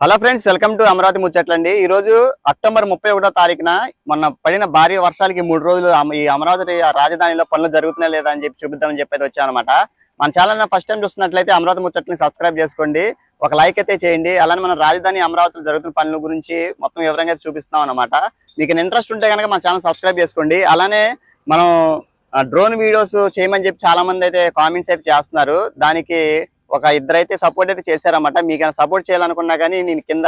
Hello friends welcome to Amaravati ముచ్చట్లండి. ఈ రోజు October ముప్పై ఒకటో తారీఖున మొన్న పడిన భారీ వర్షాలకి మూడు రోజులు ఈ అమరావతి రాజధానిలో పనులు జరుగుతున్నాయి లేదా అని చెప్పి చూపిద్దామని చెప్పి వచ్చాను అనమాట మన ఛానల్ ఫస్ట్ టైం చూస్తున్నట్లయితే అమరావతి ముచ్చట్ని సబ్స్క్రైబ్ చేసుకోండి. ఒక లైక్ అయితే చేయండి. అలానే మన రాజధాని అమరావతిలో జరుగుతున్న పనుల గురించి మొత్తం వివరంగా చూపిస్తాం అనమాట మీకు ఇంట్రెస్ట్ ఉంటే కనుక మన ఛానల్ సబ్స్క్రైబ్ చేసుకోండి. అలానే మనం డ్రోన్ వీడియోస్ చేయమని చెప్పి చాలా మంది అయితే కామెంట్స్ అయితే చేస్తున్నారు. దానికి ఒక ఇద్దరు అయితే సపోర్ట్ అయితే చేశారన్నమాట. మీకు సపోర్ట్ చేయాలనుకున్నా కానీ నేను కింద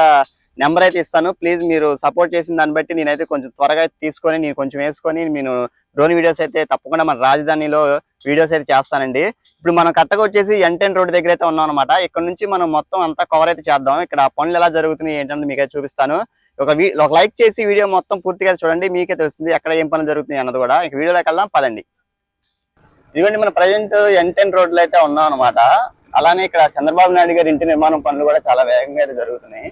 నెంబర్ అయితే ఇస్తాను. ప్లీజ్ మీరు సపోర్ట్ చేసిన దాన్ని బట్టి నేనైతే కొంచెం త్వరగా తీసుకొని నేను కొంచెం వేసుకొని నేను డ్రోన్ వీడియోస్ అయితే తప్పకుండా మన రాజధానిలో వీడియోస్ అయితే చేస్తానండి. ఇప్పుడు మనం కరెక్ట్గా వచ్చేసి ఎంటెన్ రోడ్ దగ్గర అయితే ఉన్నాం అనమాట ఇక్కడ నుంచి మనం మొత్తం అంతా కవర్ అయితే చేద్దాం. ఇక్కడ పనులు ఎలా జరుగుతున్నాయి ఏంటంటే మీకు చూపిస్తాను. ఒక ఒక లైక్ చేసి వీడియో మొత్తం పూర్తిగా చూడండి. మీకే తెలుస్తుంది ఎక్కడ ఏం పనులు జరుగుతున్నాయి అన్నది కూడా. ఇక వీడియోలోకి వెళ్దాం పదండి. ఇదిగోండి మన ప్రజెంట్ ఎంటెన్ రోడ్లో అయితే ఉన్నాం అనమాట అలానే ఇక్కడ చంద్రబాబు నాయుడు గారి ఇంటి నిర్మాణం పనులు కూడా చాలా వేగంగా అయితే జరుగుతున్నాయి.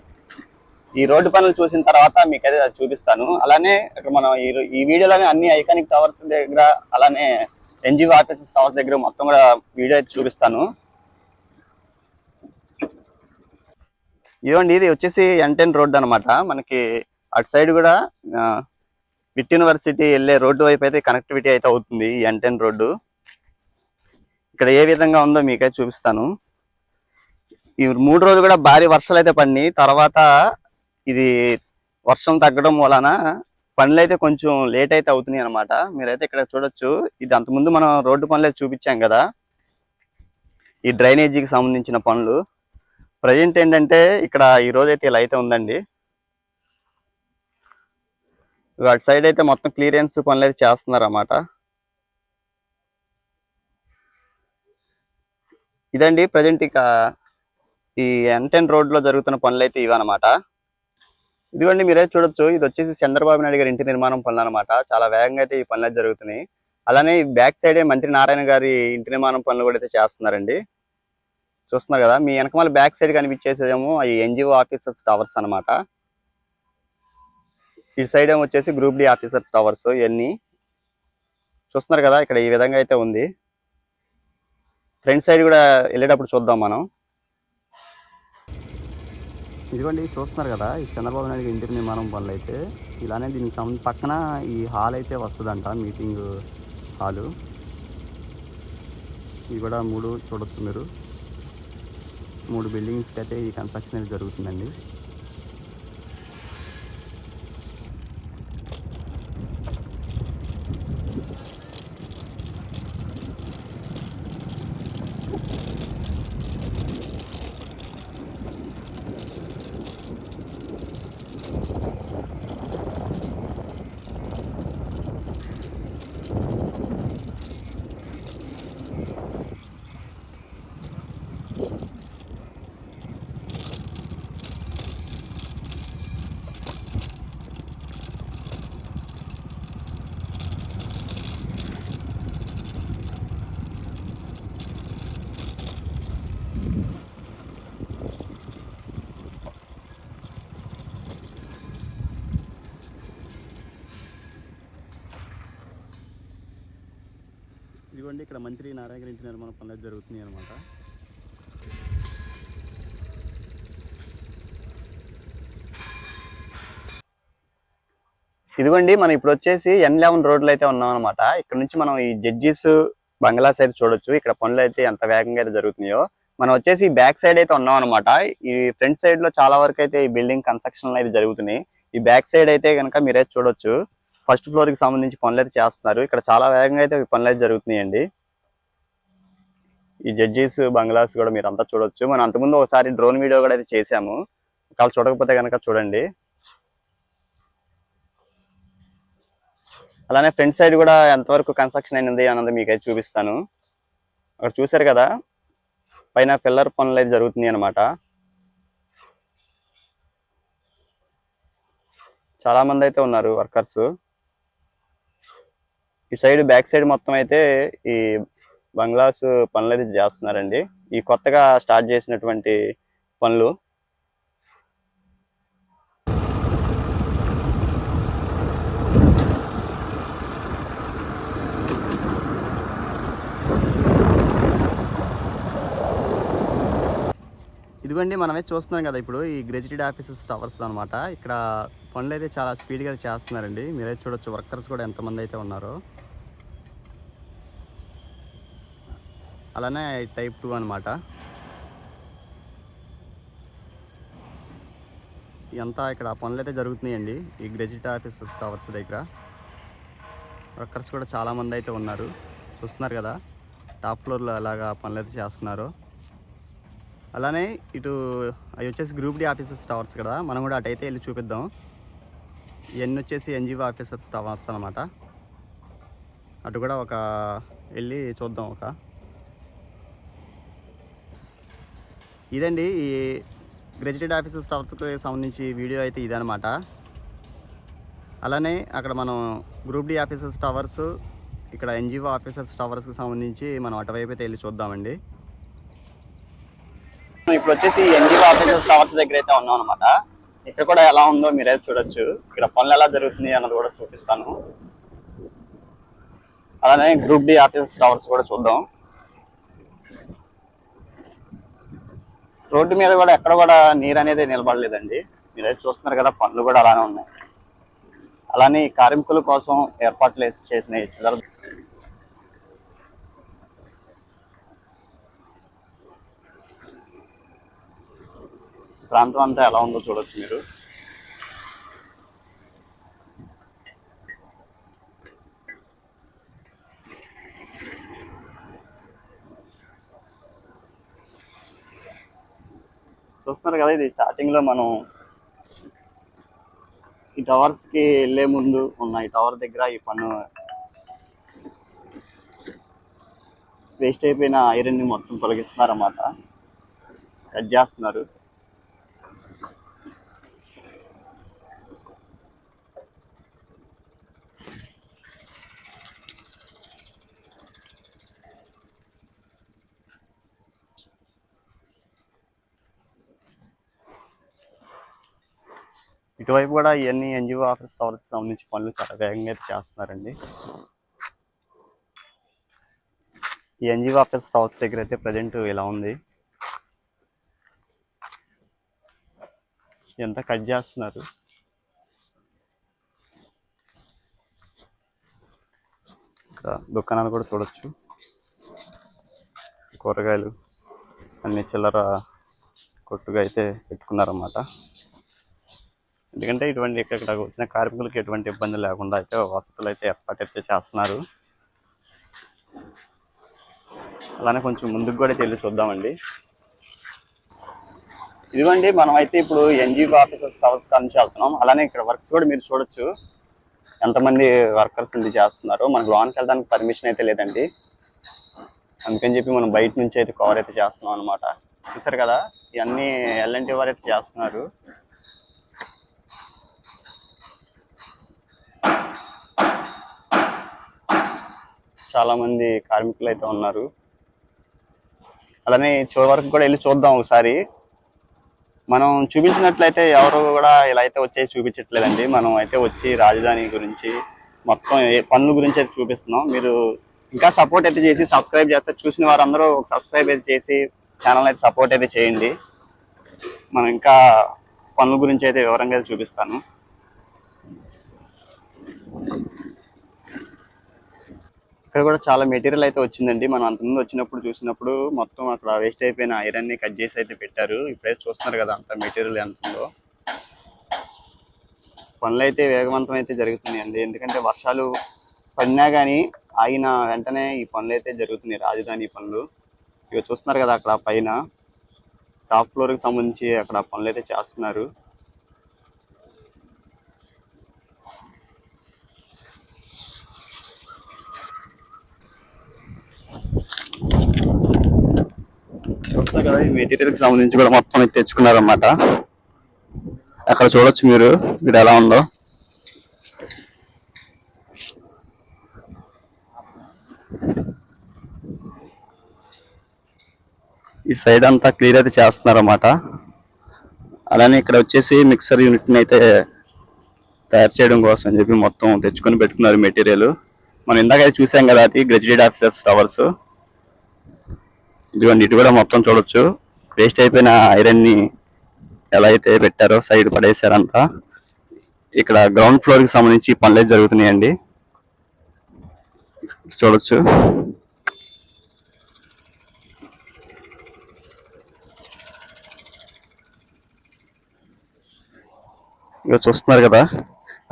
ఈ రోడ్డు పనులు చూసిన తర్వాత మీకైతే అది చూపిస్తాను. అలానే ఇక్కడ మనం ఈ ఈ వీడియోలోనే అన్ని ఐకానిక్ టవర్స్ దగ్గర అలానే ఎన్జిఓ ఆఫీసెస్ టవర్స్ దగ్గర మొత్తం కూడా వీడియో అయితే చూపిస్తాను. ఇదిగోండి ఇది వచ్చేసి ఎంటెన్ రోడ్ అన్నమాట. మనకి అటు సైడ్ కూడా విట్ యూనివర్సిటీ వెళ్ళే రోడ్డు వైపు అయితే కనెక్టివిటీ అయితే అవుతుంది ఈ ఎంటెన్ రోడ్డు. ఇక్కడ ఏ విధంగా ఉందో మీకే చూపిస్తాను. ఈ మూడు రోజులు కూడా భారీ వర్షాలు అయితే పడినాయి. తర్వాత ఇది వర్షం తగ్గడం వలన పనులు అయితే కొంచెం లేట్ అయితే అవుతున్నాయి అనమాట మీరైతే ఇక్కడ చూడొచ్చు. ఇది అంతకుముందు మనం రోడ్డు పనులు అయితే చూపించాం కదా. ఈ డ్రైనేజీకి సంబంధించిన పనులు. ప్రజెంట్ ఏంటంటే ఇక్కడ ఈ రోజు అయితే ఇలా అయితే ఉందండి. అటు సైడ్ అయితే మొత్తం క్లియరెన్స్ పనులు అయితే చేస్తున్నారు అన్నమాట ఇదండి ప్రజెంట్ ఇక ఈ ఎంటెన్ రోడ్లో జరుగుతున్న పనులు అయితే ఇవన్నమాట. ఇదిగోండి మీరే చూడొచ్చు ఇది వచ్చేసి చంద్రబాబు నాయుడు గారి ఇంటి నిర్మాణం పనులు అనమాట చాలా వేగంగా అయితే ఈ పనులు అయితే జరుగుతున్నాయి. అలానే ఈ బ్యాక్ సైడే మంత్రి నారాయణ గారి ఇంటి నిర్మాణం పనులు కూడా అయితే చేస్తున్నారండి. చూస్తున్నారు కదా మీ వెనకమాల బ్యాక్ సైడ్ కనిపించేసేదేమో ఈ ఎన్జిఓ ఆఫీసర్స్ టవర్స్ అన్నమాట. ఇటు సైడ్ ఏమో వచ్చేసి గ్రూప్ డి ఆఫీసర్స్ టవర్స్ ఇవన్నీ. చూస్తున్నారు కదా ఇక్కడ ఈ విధంగా అయితే ఉంది. ఫ్రంట్ సైడ్ కూడా వెళ్ళేటప్పుడు చూద్దాం మనం. ఇదిగోండి చూస్తున్నారు కదా ఈ చంద్రబాబు నాయుడు ఇంటి నిర్మాణం పనులు అయితే. ఇలానే దీనికి సంబంధించి పక్కన ఈ హాల్ అయితే వస్తుందంట మీటింగ్ హాలు. ఇవి కూడా మూడు చూడొచ్చు మీరు. మూడు బిల్డింగ్స్కి అయితే ఈ కన్స్ట్రక్షన్ అయితే జరుగుతుందండి ఇదిగోండి ఇక్కడ మంత్రి నారాయణ ఇంటి నిర్మాణ పనులు అయితే జరుగుతున్నాయి అనమాట ఇదిగోండి మనం ఇప్పుడు వచ్చేసి ఎన్ లెవెన్ రోడ్లు అయితే ఉన్నాం అనమాట ఇక్కడ నుంచి మనం ఈ జడ్జీస్ బంగ్లా సైడ్ చూడొచ్చు. ఇక్కడ పనులు అయితే ఎంత వేగంగా అయితే జరుగుతున్నాయో. మనం వచ్చేసి బ్యాక్ సైడ్ అయితే ఉన్నాం అనమాట ఈ ఫ్రంట్ సైడ్లో చాలా వరకు అయితే ఈ బిల్డింగ్ కన్స్ట్రక్షన్ అయితే జరుగుతున్నాయి. ఈ బ్యాక్ సైడ్ అయితే కనుక మీరైతే చూడొచ్చు. ఫస్ట్ ఫ్లోర్కి సంబంధించి పనులు అయితే చేస్తున్నారు. ఇక్కడ చాలా వేగంగా అయితే పనులు అయితే జరుగుతున్నాయండి. ఈ జడ్జీస్ బంగ్లాస్ కూడా మీరు అంతా చూడొచ్చు. మనం అంతకుముందు ఒకసారి డ్రోన్ వీడియో కూడా అయితే చేసాము ఒకవేళ చూడకపోతే కనుక చూడండి. అలానే ఫ్రంట్ సైడ్ కూడా ఎంతవరకు కన్స్ట్రక్షన్ అయినది అన్నది మీకు అయితే చూపిస్తాను. అక్కడ చూశారు కదా? పైన పిల్లర్ పనులు అయితే జరుగుతున్నాయి అనమాట చాలా మంది అయితే ఉన్నారు వర్కర్స్. ఈ సైడ్ బ్యాక్ సైడ్ మొత్తం అయితే ఈ బంగ్లాస్ పనులు అయితే చేస్తున్నారండి. ఈ కొత్తగా స్టార్ట్ చేసినటువంటి పనులు ఇదిగోండి మనమే చూస్తున్నాం కదా ఇప్పుడు ఈ గ్రెజిటెడ్ ఆఫీసెస్ టవర్స్ అనమాట ఇక్కడ పనులు అయితే చాలా స్పీడ్గా చేస్తున్నారండి. మీరైతే చూడొచ్చు వర్కర్స్ కూడా ఎంతమంది అయితే ఉన్నారో. అలానే టైప్ టూ అనమాట ఎంత ఇక్కడ పనులు అయితే జరుగుతున్నాయండి ఈ గ్రెజిట్ ఆఫీసెస్ టవర్స్ దగ్గర. వర్కర్స్ కూడా చాలామంది అయితే ఉన్నారు. చూస్తున్నారు కదా టాప్ ఫ్లోర్లో అలాగా పనులు అయితే చేస్తున్నారు. అలానే ఇటు అవి వచ్చేసి గ్రూప్ డి ఆఫీసర్స్ టవర్స్ కదా. మనం కూడా అటు అయితే వెళ్ళి చూపిద్దాం. ఇవన్నీ వచ్చేసి ఎన్జిఓ ఆఫీసర్స్ టవర్స్ అనమాట అటు కూడా ఒక వెళ్ళి చూద్దాం ఒక. ఇదండి ఈ గ్రెజిటెడ్ ఆఫీసర్స్ టవర్స్కి సంబంధించి వీడియో అయితే ఇదనమాట అలానే అక్కడ మనం గ్రూప్ డి ఆఫీసర్స్ టవర్స్ ఇక్కడ ఎన్జిఓ ఆఫీసర్స్ టవర్స్కి సంబంధించి మనం అటువైపు అయితే వెళ్ళి చూద్దామండి. ఇప్పుడు వచ్చేసి ఎన్జిఓ ఆఫీసర్స్ టవర్స్ దగ్గర అయితే ఉన్నాం అనమాట ఇక్కడ కూడా ఎలా ఉందో మీరైతే చూడొచ్చు. ఇక్కడ పనులు ఎలా జరుగుతుంది అన్నది కూడా చూపిస్తాను. అలానే గ్రూప్ డి ఆఫీసర్స్ టవర్స్ కూడా చూద్దాం. రోడ్డు మీద కూడా ఎక్కడ కూడా నీరు అనేది నిలబడలేదండి. మీరైతే చూస్తున్నారు కదా పనులు కూడా అలానే ఉన్నాయి. అలానే కార్మికుల కోసం ఏర్పాట్లు చేసిన ప్రాంతం అంతా ఎలా ఉందో చూడొచ్చు మీరు. చూస్తున్నారు కదా ఇది స్టార్టింగ్లో మనం ఈ టవర్స్కి వెళ్ళే ముందు ఉన్న ఈ టవర్ దగ్గర ఈ పన్ను వేస్ట్ అయిపోయిన ఐరన్ని మొత్తం తొలగిస్తున్నారన్నమాట. కట్ చేస్తున్నారు. ఇటువైపు కూడా ఇవన్నీ ఎన్జిఓ ఆఫీస్ టవర్స్ సంబంధించి పనులు చాలా వేగంగా అయితే చేస్తున్నారండి. ఈ ఎన్జిఓ ఆఫీస్ టవర్స్ దగ్గర అయితే ప్రజెంట్ ఇలా ఉంది. ఎంత కట్ చేస్తున్నారు? దుకాణాలు కూడా చూడొచ్చు. కూరగాయలు అన్ని చిల్లర కొట్టుగా అయితే పెట్టుకున్నారన్నమాట. ఎందుకంటే ఇటువంటి ఇక్కడ వచ్చిన కార్మికులకు ఎటువంటి ఇబ్బంది లేకుండా అయితే వసతులు అయితే ఏర్పాటు అయితే చేస్తున్నారు. అలానే కొంచెం ముందుకు కూడా వెళ్ళి చూద్దామండి. ఇదిగోండి మనం అయితే ఇప్పుడు ఎన్జిఓ ఆఫీసర్స్ టవర్స్ నుంచి వెళ్తున్నాం. అలానే ఇక్కడ వర్క్స్ కూడా మీరు చూడొచ్చు. ఎంతమంది వర్కర్స్ ఇది చేస్తున్నారు. మనకు లోన్కి వెళ్ళడానికి పర్మిషన్ అయితే లేదండి. అందుకని చెప్పి మనం బయట నుంచి అయితే కవర్ అయితే చేస్తున్నాం అనమాట చూసారు కదా ఇవన్నీ ఎల్ఎన్టీ వారు అయితే చేస్తున్నారు. చాలామంది కార్మికులు అయితే ఉన్నారు. అలానే చివరి వరకు కూడా వెళ్ళి చూద్దాం ఒకసారి. మనం చూపించినట్లయితే ఎవరు కూడా ఇలా అయితే వచ్చేసి చూపించట్లేదండి. మనం అయితే వచ్చి రాజధాని గురించి మొత్తం ఏ పనుల గురించి అయితే చూపిస్తున్నాం. మీరు ఇంకా సపోర్ట్ అయితే చేసి సబ్స్క్రైబ్ చేస్తే చూసిన వారందరూ సబ్స్క్రైబ్ అయితే చేసి ఛానల్ అయితే సపోర్ట్ అయితే చేయండి. మనం ఇంకా పనుల గురించి అయితే వివరంగా అయితే చూపిస్తాను. ఇక్కడ కూడా చాలా మెటీరియల్ అయితే వచ్చిందండి. మనం అంతకుముందు వచ్చినప్పుడు చూసినప్పుడు మొత్తం అక్కడ వేస్ట్ అయిపోయిన ఐరన్ని కట్ చేసి అయితే పెట్టారు. ఇప్పుడైతే చూస్తున్నారు కదా అంత మెటీరియల్ ఎంత ఉందో. పనులు అయితే వేగవంతం అయితే జరుగుతున్నాయండి. ఎందుకంటే వర్షాలు పడినా కానీ ఆగిన వెంటనే ఈ పనులు అయితే జరుగుతున్నాయి. రాజధాని పనులు. ఇక చూస్తున్నారు కదా అక్కడ పైన. టాప్ ఫ్లోర్కి సంబంధించి అక్కడ పనులు అయితే చేస్తున్నారు. చూస్తున్నారు కదా ఈ మెటీరియల్కి సంబంధించి కూడా మొత్తం అయితే తెచ్చుకున్నారన్నమాట. అక్కడ చూడొచ్చు మీరు ఇక్కడ ఎలా ఉందో. ఈ సైడ్ అంతా క్లియర్ అయితే చేస్తున్నారన్నమాట. అలానే ఇక్కడ వచ్చేసి మిక్సర్ యూనిట్ని అయితే తయారు చేయడం కోసం అని చెప్పి మొత్తం తెచ్చుకొని పెట్టుకున్నారు మెటీరియల్ మనం ఇందాక అయితే చూసాం కదా అది గ్రెజిటెడ్ ఆఫీసర్స్ టవర్స్ ఇదిగోండి ఇటు కూడా మొత్తం చూడొచ్చు. వేస్ట్ అయిపోయిన ఐరన్ని ఎలా అయితే పెట్టారో సైడ్ పడేశారంతా ఇక్కడ గ్రౌండ్ ఫ్లోర్కి సంబంధించి పనులే జరుగుతున్నాయండి. చూడొచ్చు. ఇక చూస్తున్నారు కదా.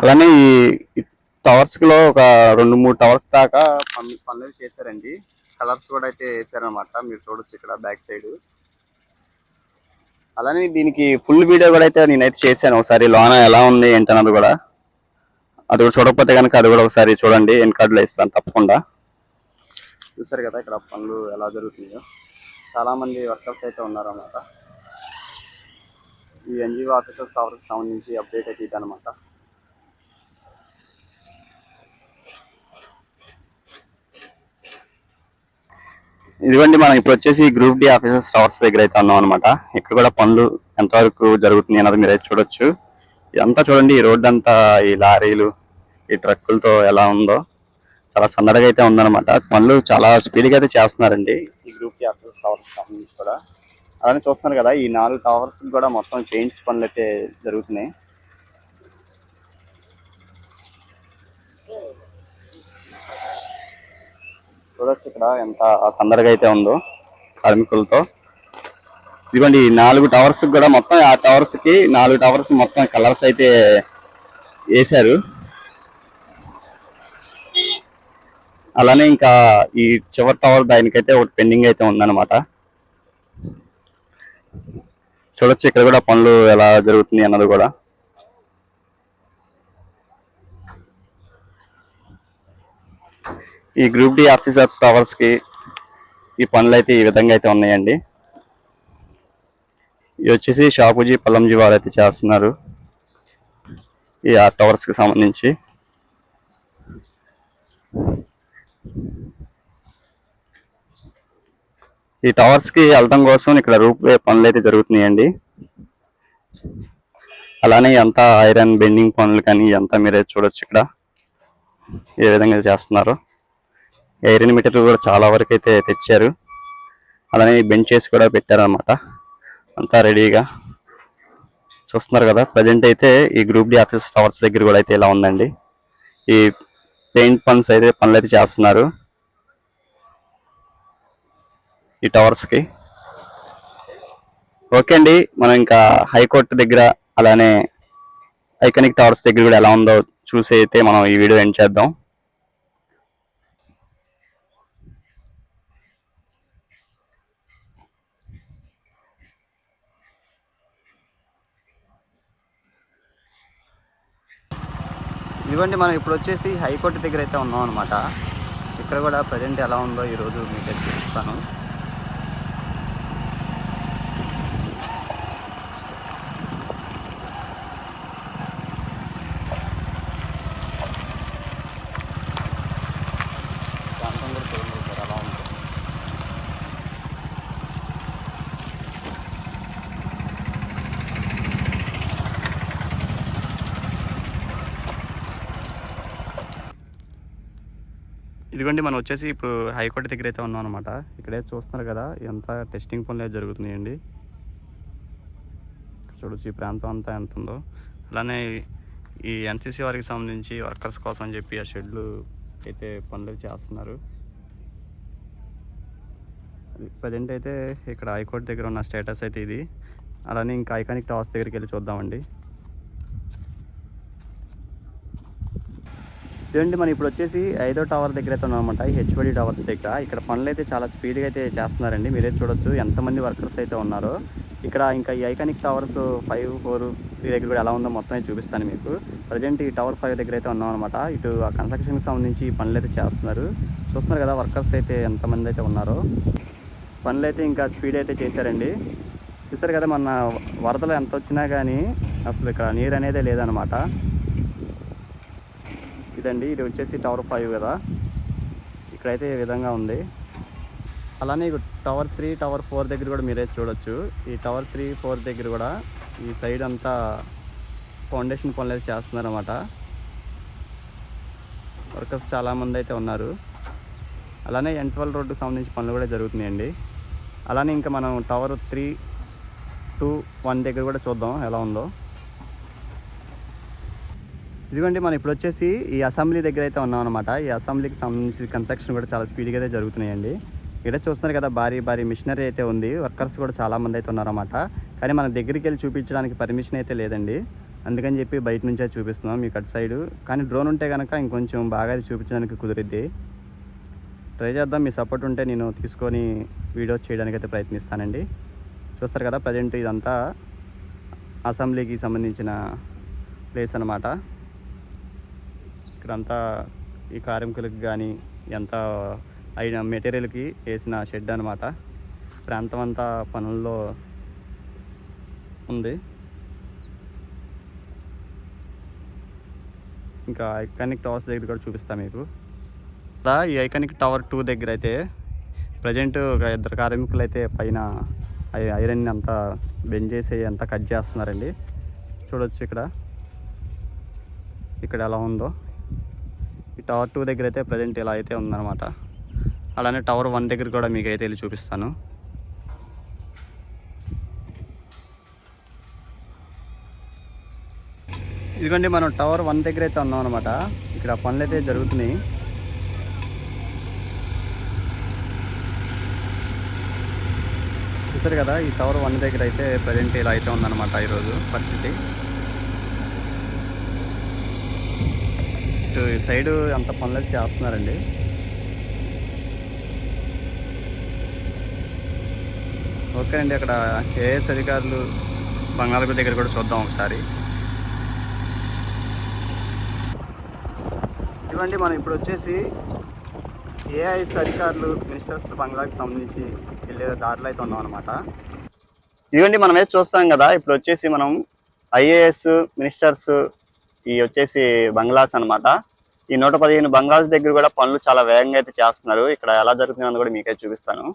అలానే ఈ టవర్స్లో ఒక రెండు మూడు టవర్స్ దాకా పనులు చేశారండి. కలర్స్ కూడా అయితే వేసారనమాట మీరు చూడొచ్చు ఇక్కడ బ్యాక్ సైడ్. అలానే దీనికి ఫుల్ వీడియో కూడా అయితే నేనైతే చేశాను. ఒకసారి లోన ఎలా ఉంది ఏంటన్నది కూడా. అది కూడా చూడకపోతే కనుక అది కూడా ఒకసారి చూడండి. ఎన్ కార్డులో ఇస్తాను తప్పకుండా. చూసారు కదా ఇక్కడ పనులు ఎలా జరుగుతుందో. చాలామంది వర్కర్స్ అయితే ఉన్నారన్నమాట. ఈ ఎన్జిఓ ఆఫీసర్స్ టవర్కి సంబంధించి అప్డేట్ అయితే ఇదన్నమాట. ఇదిగోండి మనం ఇప్పుడు వచ్చేసి గ్రూప్ డి ఆఫీసర్స్ టవర్స్ దగ్గర అయితే ఉన్నాం అనమాట ఇక్కడ కూడా పనులు ఎంతవరకు జరుగుతుంది అన్నది మీరు అయితే చూడొచ్చు. ఇదంతా చూడండి ఈ రోడ్డు అంతా ఈ లారీలు ఈ ట్రక్కులతో ఎలా ఉందో. చాలా సందడిగా అయితే ఉందన్నమాట. పనులు చాలా స్పీడ్గా అయితే చేస్తున్నారండి. ఈ గ్రూప్ డి ఆఫీసర్స్ టవర్స్ సంబంధించి కూడా. అలానే చూస్తున్నారు కదా ఈ నాలుగు టవర్స్ కూడా మొత్తం పెయింట్స్ పనులు అయితే జరుగుతున్నాయి. చూడొచ్చు ఇక్కడ ఎంత సందడిగా అయితే ఉందో కార్మికులతో. ఇదిగోండి నాలుగు టవర్స్ కూడా మొత్తం ఆ టవర్స్కి నాలుగు టవర్స్ మొత్తం కలర్స్ అయితే వేశారు. అలానే ఇంకా ఈ చివరి టవర్ దానికైతే ఒకటి పెండింగ్ అయితే ఉందన్నమాట. చూడొచ్చు ఇక్కడ కూడా పనులు ఎలా జరుగుతుంది అన్నది కూడా. ఈ గ్రూప్ డి ఆఫీసర్స్ టవర్స్కి ఈ పనులు అయితే ఈ విధంగా అయితే ఉన్నాయండి. ఇవి వచ్చేసి షాపుజీ పల్లంజీ వారు అయితే చేస్తున్నారు. ఈ ఆ టవర్స్కి సంబంధించి. ఈ టవర్స్కి వెళ్ళడం కోసం ఇక్కడ రూప్ వే పనులు అయితే జరుగుతున్నాయండి. అలానే ఎంత ఐరన్ బెండింగ్ పనులు కానీ ఎంత మీరే చూడొచ్చు ఇక్కడ. ఏ విధంగా చేస్తున్నారు. ఐరన్ మెటీరియల్ కూడా చాలా వరకు అయితే తెచ్చారు. అలానే బెంచెస్ కూడా పెట్టారన్నమాట. అంతా రెడీగా. చూస్తున్నారు కదా ప్రజెంట్ అయితే ఈ గ్రూప్ డి ఆఫీస్ టవర్స్ దగ్గర కూడా అయితే ఇలా ఉందండి. ఈ పెయింట్ పన్స్ అయితే పనులు అయితే చేస్తున్నారు. ఈ టవర్స్కి ఓకే అండి మనం ఇంకా హైకోర్టు దగ్గర అలానే ఐకానిక్ టవర్స్ దగ్గర కూడా ఎలా ఉందో చూసి అయితే మనం ఈ వీడియో ఎండ్ చేద్దాం. ఇదిగోండి మనం ఇప్పుడు వచ్చేసి హైకోర్టు దగ్గర అయితే ఉన్నాం అనమాట ఇక్కడ కూడా ప్రజెంట్ ఎలా ఉందో ఈరోజు మీకు అయితే చూపిస్తాను ప్రాంతం కూడా చూడండి ఇక్కడ ఎలా ఉందో ఇదిగోండి మనం వచ్చేసి ఇప్పుడు హైకోర్టు దగ్గర అయితే ఉన్నాం అనమాట ఇక్కడే చూస్తున్నారు కదా ఎంత టెస్టింగ్ పనులు అయితే జరుగుతున్నాయండి. చూడొచ్చు ఈ ప్రాంతం అంతా ఎంత ఉందో అలానే ఈ ఎన్సీసీ వారికి సంబంధించి వర్కర్స్ కోసం అని చెప్పి ఆ షెడ్లు అయితే పనులు చేస్తున్నారు. ప్రజెంట్ అయితే ఇక్కడ హైకోర్టు దగ్గర ఉన్న స్టేటస్ అయితే ఇది. అలానే ఇంకా ఐకానిక్ టవర్స్ దగ్గరికి వెళ్ళి చూద్దామండి. చూడండి మనం ఇప్పుడు వచ్చేసి ఐదో టవర్ దగ్గర అయితే ఉన్నామన్నమాట. హెచ్ఓడి టవర్స్ దగ్గర. ఇక్కడ పనులు అయితే చాలా స్పీడ్గా అయితే చేస్తున్నారండి. మీరే చూడొచ్చు ఎంతమంది వర్కర్స్ అయితే ఉన్నారో. ఇక్కడ ఇంకా ఈ iconic towers five four three దగ్గర కూడా ఎలా ఉందో మొత్తం చూపిస్తాను మీకు. ప్రజెంట్ ఈ టవర్ ఫైవ్ దగ్గర అయితే ఉన్నాం అనమాట ఇటు ఆ కన్స్ట్రక్షన్కి సంబంధించి పనులు అయితే చేస్తున్నారు. చూస్తున్నారు కదా వర్కర్స్ అయితే ఎంతమంది అయితే ఉన్నారో. పనులు అయితే ఇంకా స్పీడ్ అయితే చేశారండి. చూసారు కదా మన వరదలు ఎంత వచ్చినా కానీ అసలు ఇక్కడ నీరు అనేదే లేదనమాట ఇదండి ఇది వచ్చేసి టవర్ ఫైవ్ కదా. ఇక్కడైతే ఈ విధంగా ఉంది. అలానే టవర్ త్రీ టవర్ ఫోర్ దగ్గర కూడా మీరే చూడొచ్చు. ఈ టవర్ త్రీ ఫోర్ దగ్గర కూడా ఈ సైడ్ అంతా ఫౌండేషన్ పనులు అయితే చేస్తున్నారన్నమాట. వర్కర్స్ చాలామంది అయితే ఉన్నారు. అలానే ఎన్ ట్వెల్వ్ రోడ్డుకు సంబంధించి పనులు కూడా జరుగుతున్నాయండి. అలానే ఇంకా మనం టవర్ త్రీ టూ వన్ దగ్గర కూడా చూద్దాం ఎలా ఉందో. ఇదిగోండి మనం ఇప్పుడు వచ్చేసి ఈ అసెంబ్లీ దగ్గర అయితే ఉన్నాం అనమాట ఈ అసెంబ్లీకి సంబంధించి కన్స్ట్రక్షన్ కూడా చాలా స్పీడ్గా అయితే జరుగుతున్నాయండి. ఇక్కడ చూస్తున్నారు కదా భారీ భారీ మిషనరీ అయితే ఉంది. వర్కర్స్ కూడా చాలా మంది అయితే ఉన్నారన్నమాట. కానీ మన దగ్గరికి వెళ్ళి చూపించడానికి పర్మిషన్ అయితే లేదండి. అందుకని చెప్పి బయట నుంచే చూపిస్తున్నాం మీకు అటు సైడు. కానీ డ్రోన్ ఉంటే కనుక ఇంకొంచెం బాగా అది చూపించడానికి కుదిరిద్ది. ట్రై చేద్దాం మీ సపోర్ట్ ఉంటే నేను తీసుకొని వీడియోస్ చేయడానికి అయితే ప్రయత్నిస్తానండి. చూస్తారు కదా ప్రజెంట్ ఇదంతా అసెంబ్లీకి సంబంధించిన ప్లేస్ అనమాట ఇక్కడంతా ఈ కార్మికులకు కానీ ఎంత అయిన మెటీరియల్కి వేసిన షెడ్ అనమాట ప్రాంతం అంతా పనుల్లో ఉంది. ఇంకా ఐకానిక్ టవర్స్ దగ్గర కూడా చూపిస్తా మీకు. ఈ ఐకానిక్ టవర్ టూ దగ్గర అయితే ప్రజెంట్ ఒక ఇద్దరు కార్మికులు అయితే పైన ఐరన్ అంతా బెండ్ చేసి అంతా కట్ చేస్తున్నారండి. చూడొచ్చు ఇక్కడ. ఇక్కడ ఎలా ఉందో. ఈ టవర్ టూ దగ్గర అయితే ప్రజెంట్ ఇలా అయితే ఉందన్నమాట. అలానే టవర్ వన్ దగ్గర కూడా మీకు అయితే వెళ్ళి చూపిస్తాను. ఇదిగోండి మనం టవర్ వన్ దగ్గర అయితే ఉన్నాం అనమాట ఇక్కడ పనులు అయితే జరుగుతున్నాయి. చూసారు కదా ఈ టవర్ వన్ దగ్గర అయితే ప్రజెంట్ ఇలా అయితే ఉందన్నమాట ఈరోజు పరిస్థితి. ఇటు ఈ సైడ్ అంత పనులు అయితే చేస్తున్నారండి. ఓకే అండి అక్కడ ఏఎస్ అధికారులు బంగాళాఖాతం దగ్గర కూడా చూద్దాం ఒకసారి. ఇవ్వండి మనం ఇప్పుడు వచ్చేసి ఏఐఎస్ అధికారులు మినిస్టర్స్ బంగ్లాకి సంబంధించి వెళ్ళే దారిలో అయితే ఉన్నాం అనమాట ఇదిగోండి మనం అయితే చూస్తాం కదా ఇప్పుడు వచ్చేసి మనం ఐఏఎస్ మినిస్టర్స్ ఈ వచ్చేసి బంగ్లాస్ అన్నమాట. ఈ నూట పదిహేను బంగ్లాస్ దగ్గర కూడా పనులు చాలా వేగంగా అయితే చేస్తున్నారు. ఇక్కడ ఎలా జరుగుతుందని కూడా మీకే చూపిస్తాను.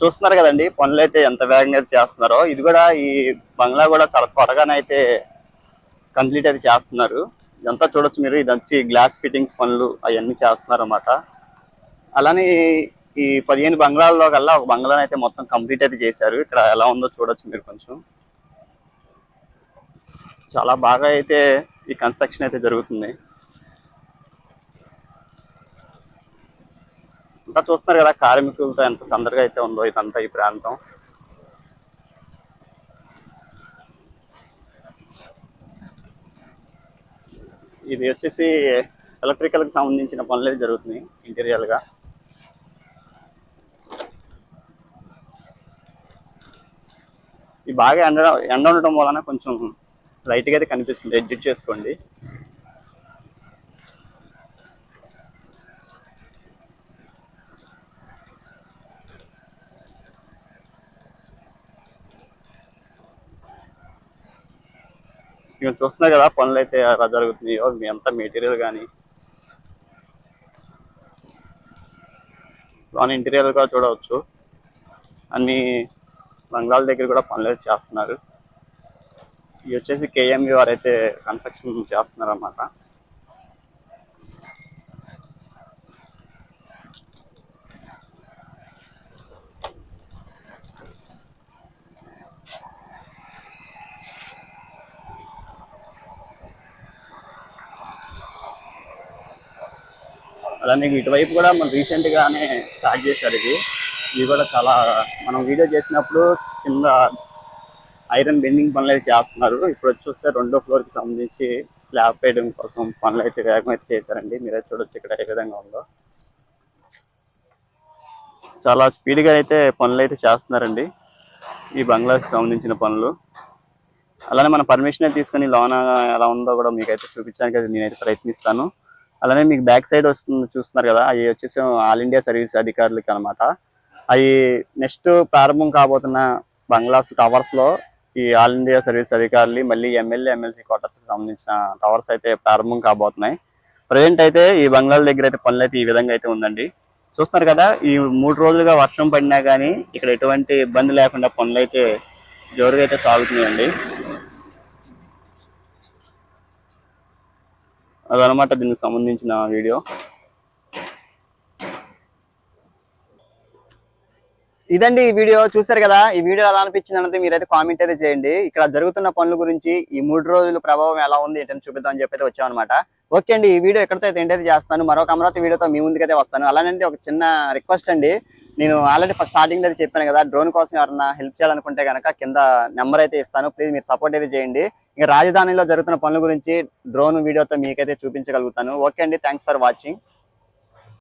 చూస్తున్నారు కదండి పనులు అయితే ఎంత వేగంగా అయితే చేస్తున్నారో. ఇది కూడా ఈ బంగ్లా కూడా చాలా త్వరగానే అయితే కంప్లీట్ అయితే చేస్తున్నారు. ఇదంతా చూడొచ్చు మీరు. ఇది వచ్చి గ్లాస్ ఫిట్టింగ్స్ పనులు అవన్నీ చేస్తున్నారు అన్నమాట అలానే ఈ పదిహేను బంగ్లాల్లో కల్లా ఒక బంగ్లాని అయితే మొత్తం కంప్లీట్ అయితే చేశారు. ఇక్కడ ఎలా ఉందో చూడొచ్చు మీరు కొంచెం. చాలా బాగా అయితే ఈ కన్స్ట్రక్షన్ అయితే జరుగుతుంది. ఇంకా చూస్తున్నారు కదా కార్మికులతో ఎంత సందడిగా అయితే ఉందో ఇదంతా ఈ ప్రాంతం. ఇది వచ్చేసి ఎలక్ట్రికల్కి సంబంధించిన పనులు అయితే జరుగుతున్నాయి ఇంటీరియర్గా ఈ ఇది బాగా ఎండ ఎండ ఉండటం వలన కొంచెం లైట్గా అయితే కనిపిస్తుంది. ఎడ్జిట్ చేసుకోండి. ఇక చూస్తున్నారు కదా పనులు అయితే ఎలా జరుగుతున్నాయో మీ అంతా మెటీరియల్ కానీ లోన్ ఇంటీరియర్ కూడా చూడవచ్చు. అన్ని బంగ్లాల దగ్గర కూడా పనులు అయితే చేస్తున్నారు. ఇవి వచ్చేసి కేఎంఈ వారు అయితే కన్స్ట్రక్షన్ చేస్తున్నారు అన్నమాట అలానే ఇటువైపు కూడా మనం రీసెంట్ గానే స్టార్ట్ చేశారు ఇది. ఇది కూడా చాలా మనం వీడియో చేసినప్పుడు కింద ఐరన్ బెండింగ్ పనులు అయితే చేస్తున్నారు. ఇప్పుడు చూస్తే రెండో ఫ్లోర్కి సంబంధించి స్లాబ్ వేయడం కోసం పనులు అయితే వేగం అయితే చేశారండి. మీరే చూడొచ్చు ఇక్కడ ఏ విధంగా ఉందో. చాలా స్పీడ్గా అయితే పనులు అయితే చేస్తున్నారండి. ఈ బంగ్లాకి సంబంధించిన పనులు. అలానే మన పర్మిషన్ తీసుకుని తీసుకొని లోన ఎలా ఉందో కూడా మీకు అయితే చూపించడానికి అయితే నేనైతే ప్రయత్నిస్తాను. అలానే మీకు బ్యాక్ సైడ్ వస్తుంది చూస్తున్నారు కదా అవి వచ్చేసి ఆల్ ఇండియా సర్వీస్ అధికారులకి అనమాట అవి నెక్స్ట్ ప్రారంభం కాబోతున్న బంగ్లాస్ టవర్స్లో ఈ ఆల్ ఇండియా సర్వీస్ అధికారులు మళ్ళీ ఎమ్మెల్యే ఎమ్మెల్సీ క్వార్టర్స్కి సంబంధించిన టవర్స్ అయితే ప్రారంభం కాబోతున్నాయి. ప్రజెంట్ అయితే ఈ బంగ్లాల దగ్గర అయితే పనులు అయితే ఈ విధంగా అయితే ఉందండి. చూస్తున్నారు కదా ఈ మూడు రోజులుగా వర్షం పడినా కానీ ఇక్కడ ఎటువంటి ఇబ్బంది లేకుండా పనులు అయితే జోరుగా అయితే సాగుతున్నాయండి. అదనమాట దీనికి సంబంధించిన వీడియో. ఇదండి ఈ వీడియో. చూసారు కదా ఈ వీడియో ఎలా అనిపించింది అన్నది మీరైతే కామెంట్ అయితే చేయండి. ఇక్కడ జరుగుతున్న పనుల గురించి ఈ మూడు రోజుల ప్రభావం ఎలా ఉంది ఏంటని చూపిద్దాం అని చెప్పి అయితే వచ్చామన్నమాట. ఓకే అండి ఈ వీడియో ఎక్కడితో అయితే ఎండ్ చేస్తాను. మరొక అమరావతి వీడియోతో మీ ముందుకైతే వస్తాను. అలానంటే ఒక చిన్న రిక్వెస్ట్ అండి. నేను ఆల్రెడీ ఫస్ట్ స్టార్టింగ్ అయితే చెప్పాను కదా డ్రోన్ కోసం ఎవరైనా హెల్ప్ చేయాలనుకుంటే కనుక కింద నెంబర్ అయితే ఇస్తాను. ప్లీజ్ మీరు సపోర్ట్ అయితే చేయండి. ఇంకా రాజధానిలో జరుగుతున్న పనుల గురించి డ్రోన్ వీడియోతో మీకైతే చూపించగలుగుతాను. ఓకే అండి థ్యాంక్స్ ఫర్ వాచింగ్